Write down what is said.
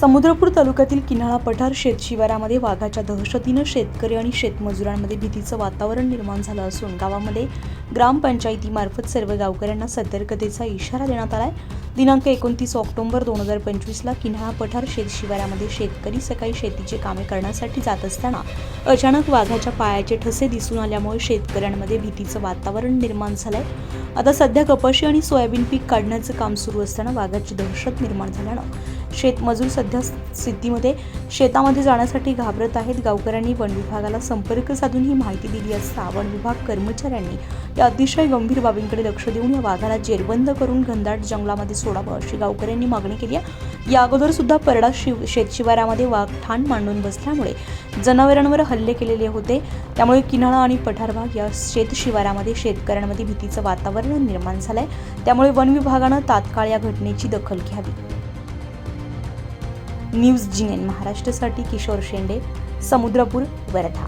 समुद्रपूर तालुक्यातील किन्हाळा पठार शेतशिवारामध्ये वाघाच्या दहशतीनं शेतकरी आणि शेतमजुरांमध्ये भीतीचं वातावरण निर्माण झालं असून गावामध्ये ग्रामपंचायतीमार्फत सर्व गावकऱ्यांना सतर्कतेचा इशारा देण्यात आलाय. दिनांक एकोणतीस ऑक्टोबर दोन हजार पंचवीसला किन्हाळा पठार शेतशिवारामध्ये शेतकरी सकाळी शेतीची कामे करण्यासाठी जात असताना अचानक वाघाच्या पायाचे ठसे दिसून आल्यामुळे शेतकऱ्यांमध्ये भीतीचं वातावरण निर्माण झालंय. आता सध्या कपाशी आणि सोयाबीन पीक काढण्याचं काम सुरू असताना वाघाची दहशत निर्माण झाल्यानं शेतमजूर सध्या स्थितीमध्ये शेतामध्ये जाण्यासाठी घाबरत आहेत. गावकऱ्यांनी वन विभागाला संपर्क साधून ही माहिती दिली असता वन विभाग कर्मचाऱ्यांनी या अतिशय गंभीर बाबींकडे लक्ष देऊन या वाघाला जेरबंद करून घनदाट जंगलामध्ये सोडावं अशी गावकऱ्यांनी मागणी केली आहे. या अगोदर सुद्धा परडा शिव शेतशिवारामध्ये वाघ ठाण मांडून बसल्यामुळे जनावरांवर हल्ले केलेले होते. त्यामुळे किन्हाळा आणि पठार भाग या शेतशिवारामध्ये शेतकऱ्यांमध्ये भीतीचं वातावरण निर्माण झालंय. त्यामुळे वन विभागानं तात्काळ या घटनेची दखल घ्यावी. न्यूज जी एन महाराष्ट्रासाठी किशोर शेंडे समुद्रपूर वर्धा